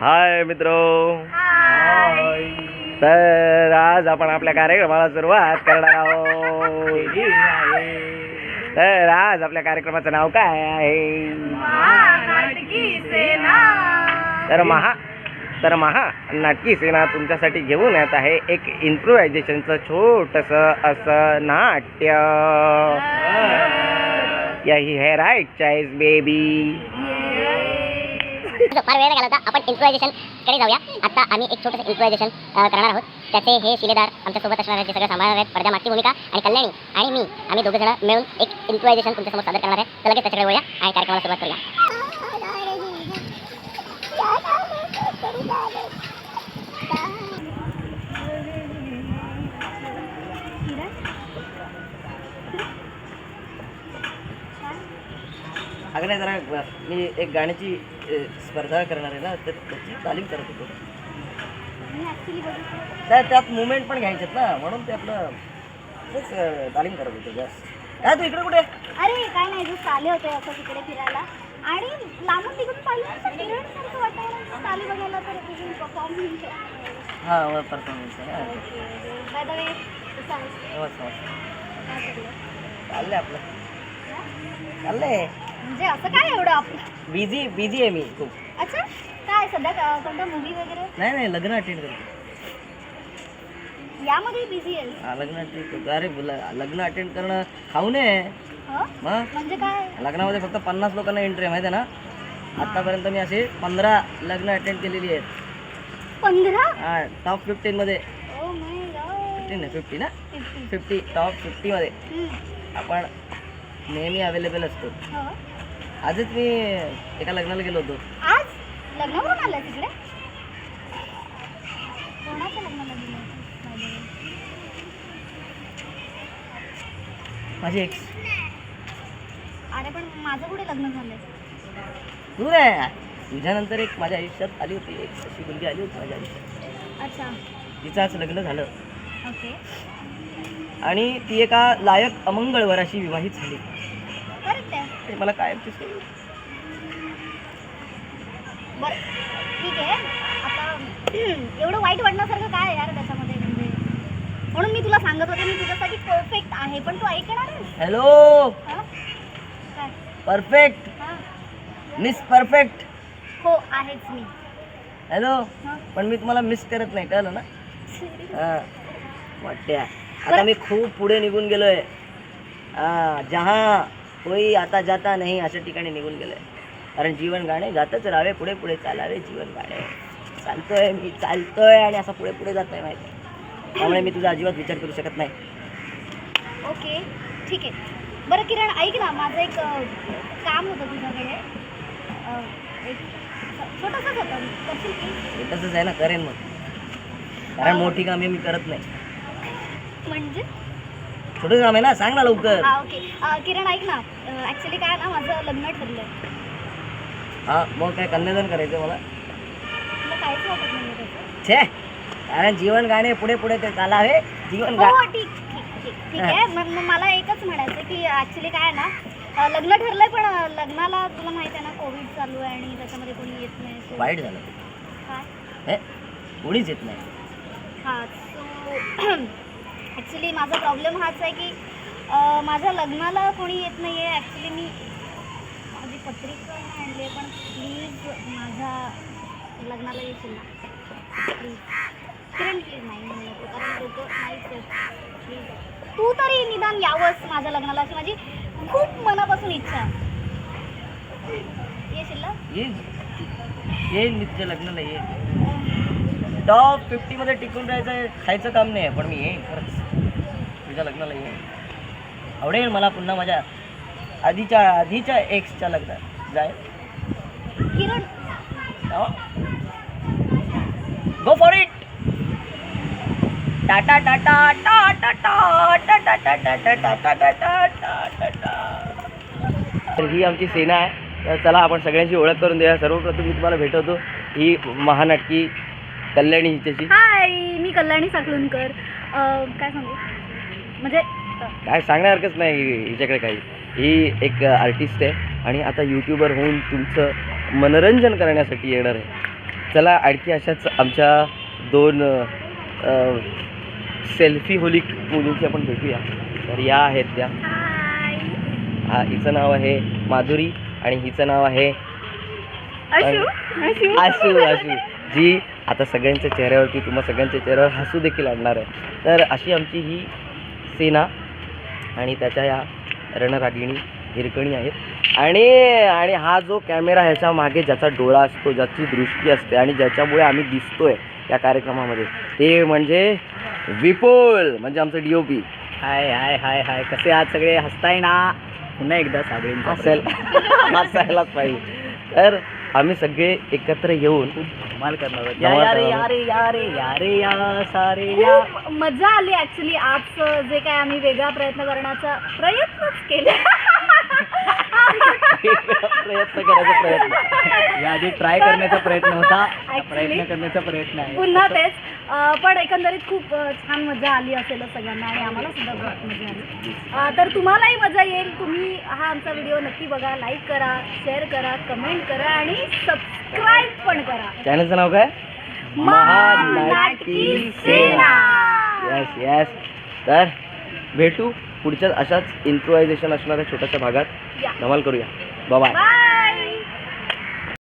हाय मित्र. तर आज आपण आपल्या कार्यक्रमाला सुरुवात करणार आहोत. तर आज आपल्या कार्यक्रमाचं नाव काय आहे? तर महा तर महा नाटकी सेना तुमच्यासाठी घेऊन येत आहे एक इम्प्रोव्हायझेशनचं छोटस असं नाट्य. या ही है राईट चॉईस बेबी फार वेळ घालवता. आपण इम्प्रोव्हायझेशनकडे जाऊया. आता आम्ही एक छोटंसं इम्प्रोव्हायझेशन करणार आहोत. त्याचे हे शिलेदार आमच्यासोबत असणार आहेत सगळं सांभाळणार आहेत पडद्यामागची भूमिका आणि कल्याणी आणि मी. आम्ही दोघं जण मिळून एक इम्प्रोव्हायझेशन तुमच्यासमोर सादर करणार आहे. तर लगेच त्याच्याकडे वळूया आणि कार्यक्रमाला सुरुवात करूया. अगं नाही जरा मी एक गाण्याची स्पर्धा करणार आहे ना तर त्याची तालीम करत होतो. त्या त्यात मुवमेंट पण घ्यायच्यात ना म्हणून ते आपलं तेच तालीम करत होतो जास्त काय तू इकडे कुठे? अरे काय नाही जस्ट आले होते असं तिकडे फिरायला. आणि लांबून तिकडून पाहिलं वाटायला चालू बघायला तर परफॉर्मन्स हां परफॉर्मन्स आहे बाय द वे आपलं. चाललंय. म्हणजे असं काय एवढं बिझी बिझी आहे मी खूप. अच्छा काय सध्या का- कोणता मूवी वगैरे? नाही नाही लग्न अटेंड करतो. यामध्ये बिझी आहे. हा, लग्न अटेंड करतो. अरे ल- लग्न अटेंड करणं खाऊ नये हं? मग? म्हणजे काय? लग्नामध्ये फक्त पन्नास लोकांना एंट्री आहे माहिती आहे ना? आतापर्यंत मी असे पंधरा लग्न अटेंड केलेली आहेत. पंधरा? हा टॉप फिफ्टीनमध्ये ओ माय फिफ्टीन नाही फिफ्टी ना? फिफ्टी टॉप फिफ्टीमध्ये आपण नेहमी अवेलेबल असतो. आजच मी एका लग्नाला गेलो होतो. आज? लग्नावरून आलं तिकडे? कोणाचं लग्नाला गेलं होतं, by the way? माझी एक्स अरे पण माझं कुठे लग्न झालंय? तू काय तुझ्यानंतर एक माझ्या आयुष्यात आली होती. एक अशी मुलगी आली होती माझ्या आयुष्यात. अच्छा. तिचं आज लग्न झालं. ओके. आणि ती एका लायक अमंगळवर अशी विवाहित झाली. आहे ते मला. बरं ठीक आहे. आता एवढं वाईट वाटण्यासारखं काय आहे यार त्याच्यामध्ये? म्हणजे म्हणून मी तुला सांगत होते मी तुझ्यासाठी परफेक्ट आहे पण तू ऐकणार आहेस? हॅलो हं? काय? परफेक्ट हां. मिस परफेक्ट हो आहेच मी. हॅलो हं? पण मी तुम्हाला मिस करत नाही कळलं ना? हां. वाटत्या आता मी खूप पुढे निघून गेलोय. हां जहा. कोई आता जाता नाही अशा ठिकाणी निघून गेलोय. कारण जीवन गाणे गातच राहावे पुढे पुढे चालावे जीवन गाणे. चालतोय मी चालतोय आणि असं पुढे पुढे जातोय माहिती त्यामुळे मी तुझा अजिबात विचार करू शकत नाही. ओके ठीक आहे. बरं किरण ऐक ना माझं एक काम होतं तुझ्याकडे. अं, एक छोटंसंच होतं. करशील की? तसंच आहे ना करेन मग. कारण मोठी कामे मी करत नाही. म्हणजे? छोटं काम आहे ना? सांग ना लवकर. हा ओके. अं, किरण ऐक ना. ॲक्च्युली काय ना माझं लग्न ठरलं. आहे हा मग काय कन्यादान करायचं मला? तुला काहीच वाटत नाही त्याचं? छे! कारण जीवन गाणे पुढे पुढे ते चालावे. जीवन गा हो ठीक ठीक ठीक ठीक आहे. मग मग मला एकच म्हणायचं की ॲक्च्युली काय आहे ना अं, लग्न ठरलंय पण अं, लग्नाला तुला माहिती आहे ना कोविड चालू आहे आणि त्याच्यामध्ये कोणी येत नाही so- वाईट झालं. काय? हे कोणीच येत नाही. हां सो ॲक्च्युली माझा प्रॉब्लेम हाच आहे की माझ्या लग्नाला कोणी येत नाही आहे ॲक्च्युली मी माझी पत्रिका नाही आणली आहे पण प्लीज माझ्या लग्नाला येशील ना? प्लीज किरण प्लीज नाही म्हणू नको कारण लोक नाहीच आहेत प्लीज तू तरी निदान यावंस माझ्या लग्नाला अशी माझी खूप मनापासून इच्छा आहे. येशील ना? येईल येईल मी तुझ्या लग्नाला येईल टॉप फिफ्टीमध्ये टिकून राहायचं खायचं काम नाही आहे पण मी येईन खरंच. तुझ्या लग्नाला येईन आवडेल मला पुन्हा माझ्या आधीच्या आधीच्या एक्सच्या लग्नात जाय Kiran go for it tata tata tata tata tata tata tata tata ही आमची सेना आहे तर चला आपण सगळ्यांची ओळख करून देऊया सर्वप्रथम मी तुम्हाला भेटवतो ही महानाटकी कल्याणी हिच्याची हाय मी कल्याणी साखलूनकर काय सांगू म्हणजे काय सांगण्यासारखंच नाही हिच्याकडे काही. ही एक आर्टिस्ट आहे आणि आता यूट्यूबर होऊन तुमचं मनोरंजन करण्यासाठी येणार आहे. चला आणखी अशाच आमच्या दोन सेल्फी होलिक मुलींची आपण भेटूया. तर या आहेत त्या. हा हिचं नाव आहे माधुरी आणि हिचं नाव आहे आशू आशू. जी आता सगळ्यांच्या चेहऱ्यावरती तुम्हा सगळ्यांच्या चेहऱ्यावर हसू देखील आणणार आहे. तर अशी आमची ही सेना आणि त्याच्या या रणरागिणी हिरकणी आहेत. आणि आणि हा जो कॅमेरा ह्याच्या मागे ज्याचा डोळा असतो ज्याची दृष्टी असते आणि ज्याच्यामुळे आम्ही दिसतोय या कार्यक्रमामध्ये ते म्हणजे विपुल म्हणजे आमचं डी ओ पी हाय हाय हाय हाय. कसे आहात सगळे? हसताय ना? पुन्हा एकदा साबळींचा हसेल. हसायलाच पाहिजे. तर आम्ही सगळे एकत्र येऊन धमाल करणार आहोत. या धमाल या रे करणार या रे या रे या रे या सारे या खूप मजा आली ऍक्च्युली आज जे काय आम्ही वेगळा प्रयत्न करण्याचा प्रयत्नच केले. प्रयत्न करायचा प्रयत्न. याआधी ट्राय करण्याचा प्रयत्न होता. Actually- प्रयत्न करण्याचा प्रयत्न आहे. पुन्हा तेच. अं, पण एकंदरीत खूप अं, छान मजा आली असेल सगळ्यांना आणि आम्हाला सुद्धा खूप मजा आली. अं, तर तुम्हालाही मजा येईल. तुम्ही हा आमचा व्हिडिओ नक्की बघा लाईक करा शेअर करा कमेंट करा आणि सबस्क्राईब पण करा. चॅनलचं नाव काय? महानाटकी सेना. येस येस तर भेटू. पुढच्या अशाच इम्प्रोव्हायझेशन असणाऱ्या छोट्याशा भागात धमाल करूया. बाय